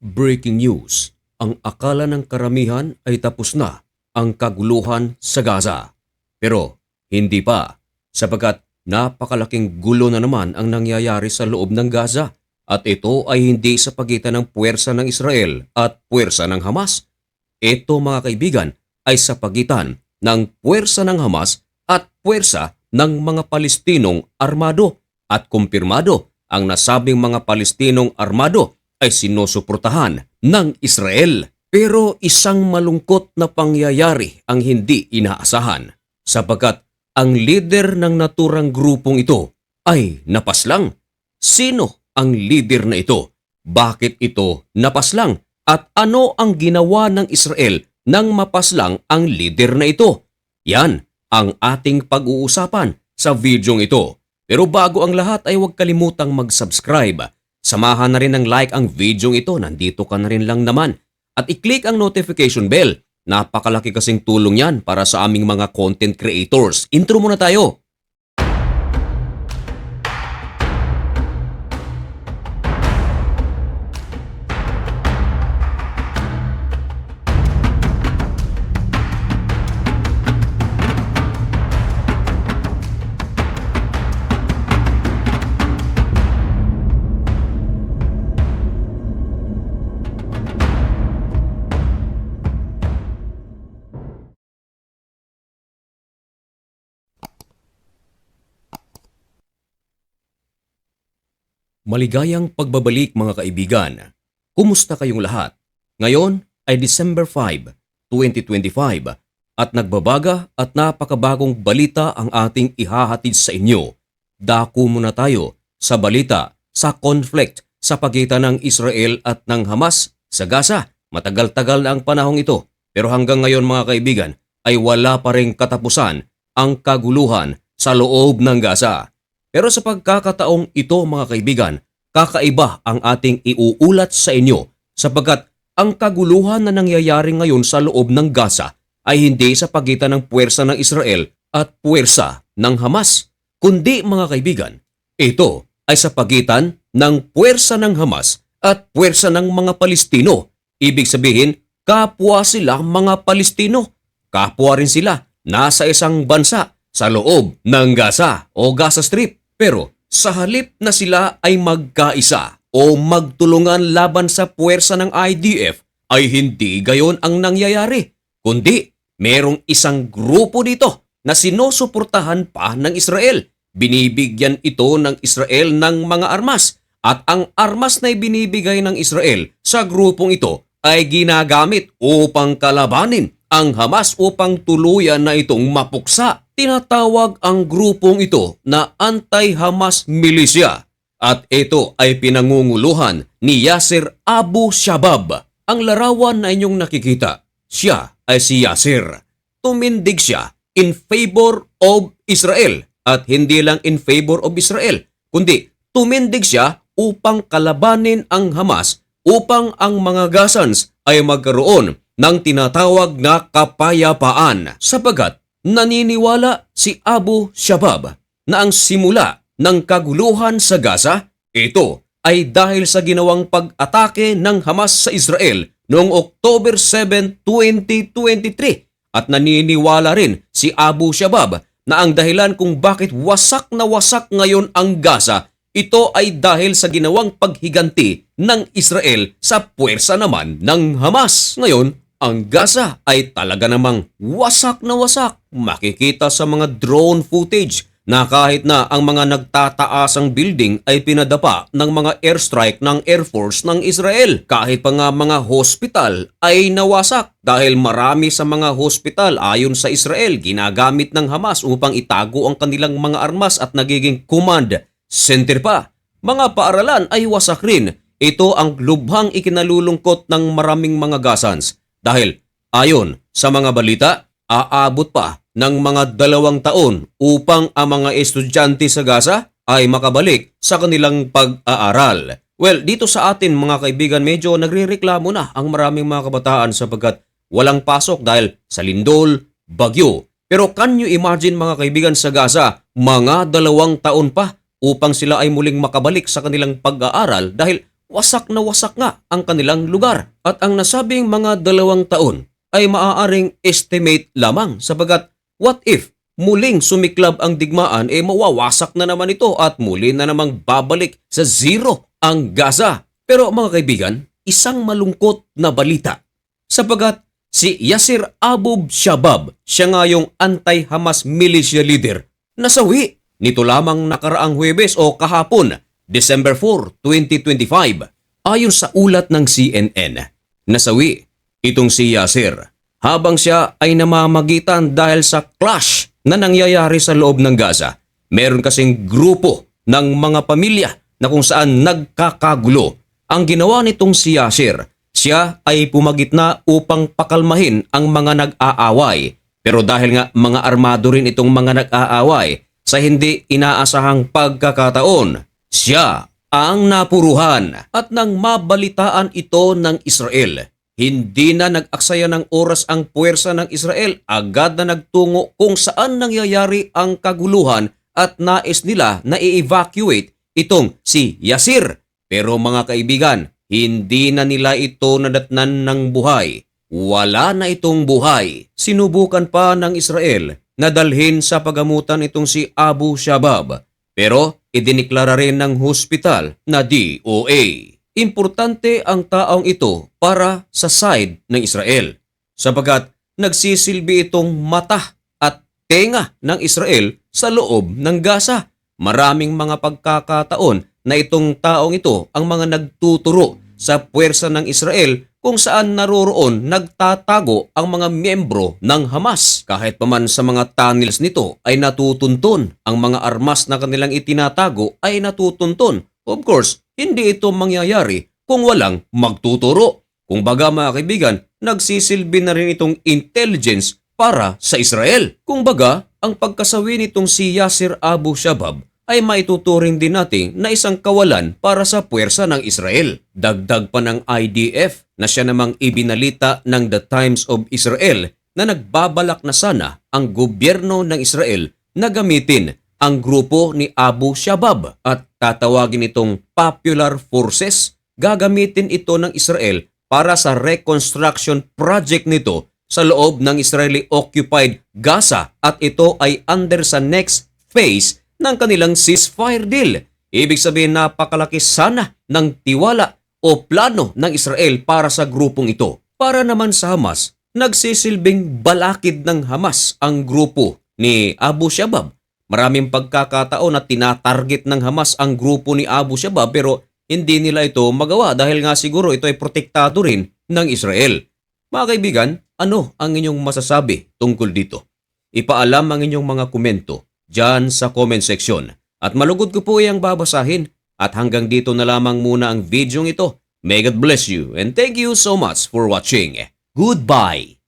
Breaking news. Ang akala ng karamihan ay tapos na ang kaguluhan sa Gaza. Pero hindi pa sapagkat napakalaking gulo na naman ang nangyayari sa loob ng Gaza at ito ay hindi sa pagitan ng puwersa ng Israel at puwersa ng Hamas. Ito mga kaibigan ay sa pagitan ng puwersa ng Hamas at puwersa ng mga Palestinong armado at kumpirmado ang nasabing mga Palestinong armado ay sinusuportahan ng Israel. Pero isang malungkot na pangyayari ang hindi inaasahan sapagkat ang leader ng naturang grupong ito ay napaslang. Sino ang leader na ito? Bakit ito napaslang? At ano ang ginawa ng Israel nang mapaslang ang leader na ito? Yan ang ating pag-uusapan sa videong ito. Pero bago ang lahat ay huwag kalimutang mag-subscribe. Samahan na rin ng like ang videong ito, nandito ka na rin lang naman. At i-click ang notification bell. Napakalaki kasing tulong yan para sa aming mga content creators. Intro muna tayo. Maligayang pagbabalik mga kaibigan. Kumusta kayong lahat? Ngayon ay December 5, 2025 at nagbabaga at napakabagong balita ang ating ihahatid sa inyo. Dako muna tayo sa balita sa conflict sa pagitan ng Israel at ng Hamas sa Gaza. Matagal-tagal na ang panahong ito pero hanggang ngayon mga kaibigan ay wala pa ring katapusan ang kaguluhan sa loob ng Gaza. Pero sa pagkakataong ito mga kaibigan, kakaiba ang ating iuulat sa inyo sapagkat ang kaguluhan na nangyayari ngayon sa loob ng Gaza ay hindi sa pagitan ng puwersa ng Israel at puwersa ng Hamas, kundi mga kaibigan, ito ay sa pagitan ng puwersa ng Hamas at puwersa ng mga Palestino. Ibig sabihin, kapwa sila mga Palestino. Kapwa rin sila nasa isang bansa sa loob ng Gaza o Gaza Strip. Pero sa halip na sila ay magkaisa o magtulungan laban sa puwersa ng IDF ay hindi gayon ang nangyayari. Kundi merong isang grupo dito na sinusuportahan pa ng Israel. Binibigyan ito ng Israel ng mga armas at ang armas na ibinibigay ng Israel sa grupong ito ay ginagamit upang kalabanin ang Hamas upang tuluyan na itong mapuksa. Tinatawag ang grupong ito na Anti-Hamas Militia at ito ay pinangunguluhan ni Yasser Abu Shabab. Ang larawan na inyong nakikita, siya ay si Yasser. Tumindig siya in favor of Israel at hindi lang in favor of Israel, kundi tumindig siya upang kalabanin ang Hamas upang ang mga Gazans ay magkaroon ng tinatawag na kapayapaan sapagat naniniwala si Abu Shabab na ang simula ng kaguluhan sa Gaza ito ay dahil sa ginawang pag-atake ng Hamas sa Israel noong October 7, 2023 at naniniwala rin si Abu Shabab na ang dahilan kung bakit wasak na wasak ngayon ang Gaza ito ay dahil sa ginawang paghiganti ng Israel sa puwersa naman ng Hamas. Ngayon, ang Gaza ay talaga namang wasak na wasak. Makikita sa mga drone footage na kahit na ang mga nagtataasang building ay pinadapa ng mga airstrike ng Air Force ng Israel. Kahit pa nga mga hospital ay nawasak dahil marami sa mga hospital ayon sa Israel ginagamit ng Hamas upang itago ang kanilang mga armas at nagiging command center pa. Mga paaralan ay wasak rin. Ito ang lubhang ikinalulungkot ng maraming mga Gazans dahil ayon sa mga balita, aabot pa ng mga dalawang taon upang ang mga estudyante sa Gaza ay makabalik sa kanilang pag-aaral. Well, dito sa atin mga kaibigan, medyo nagrereklamo na ang maraming mga kabataan sapagkat walang pasok dahil sa lindol, bagyo. Pero can you imagine mga kaibigan sa Gaza, mga dalawang taon pa upang sila ay muling makabalik sa kanilang pag-aaral dahil wasak na wasak nga ang kanilang lugar at ang nasabing mga dalawang taon ay maaaring estimate lamang sapagat what if muling sumiklab ang digmaan eh mawawasak na naman ito at muli na namang babalik sa zero ang Gaza. Pero mga kaibigan, isang malungkot na balita sapagat si Yasir Abu Shabab, siya nga yung anti-Hamas militia leader, nasawi nito lamang nakaraang Huwebes o kahapon, December 4, 2025. Ayon sa ulat ng CNN, nasawi itong si Yasir habang siya ay namamagitan dahil sa clash na nangyayari sa loob ng Gaza. Meron kasing grupo ng mga pamilya na kung saan nagkakagulo. Ang ginawa nitong si Yasir, siya ay pumagitna upang pakalmahin ang mga nag-aaway. Pero dahil nga mga armado rin itong mga nag-aaway, sa hindi inaasahang pagkakataon, siya ang napuruhan at nang mabalitaan ito ng Israel. Hindi na nag-aksaya ng oras ang puwersa ng Israel, agad na nagtungo kung saan nangyayari ang kaguluhan at nais nila na i-evacuate itong si Yasir. Pero mga kaibigan, hindi na nila ito nadatnan ng buhay. Wala na itong buhay. Sinubukan pa ng Israel na dalhin sa pagamutan itong si Abu Shabab. Pero idiniklara rin ng hospital na DOA. Importante ang taong ito para sa side ng Israel sapagat nagsisilbi itong mata at tenga ng Israel sa loob ng Gaza. Maraming mga pagkakataon na itong taong ito ang mga nagtuturo sa puwersa ng Israel kung saan naroroon nagtatago ang mga miyembro ng Hamas. Kahit paman sa mga tunnels nito ay natutunton, ang mga armas na kanilang itinatago ay natutunton. Of course, hindi ito mangyayari kung walang magtuturo. Kung baga mga kaibigan, nagsisilbi na rin itong intelligence para sa Israel. Kung baga, ang pagkasawi nitong si Yasir Abu Shabab ay maituturing din natin na isang kawalan para sa puwersa ng Israel. Dagdag pa ng IDF na siya namang ibinalita ng The Times of Israel na nagbabalak na sana ang gobyerno ng Israel na gamitin ang grupo ni Abu Shabab at tatawagin itong Popular Forces. Gagamitin ito ng Israel para sa reconstruction project nito sa loob ng Israeli-occupied Gaza at ito ay under sa next phase ng kanilang ceasefire deal. Ibig sabihin napakalaki sana ng tiwala o plano ng Israel para sa grupong ito. Para naman sa Hamas, nagsisilbing balakid ng Hamas ang grupo ni Abu Shabab. Maraming pagkakataon na tinatarget ng Hamas ang grupo ni Abu Shabab pero hindi nila ito magawa dahil nga siguro ito ay protektado rin ng Israel. Mga kaibigan, ano ang inyong masasabi tungkol dito? Ipaalam ang inyong mga komento dyan sa comment section. At malugod ko po iyang babasahin. At hanggang dito na lamang muna ang video ito. May God bless you and thank you so much for watching. Goodbye!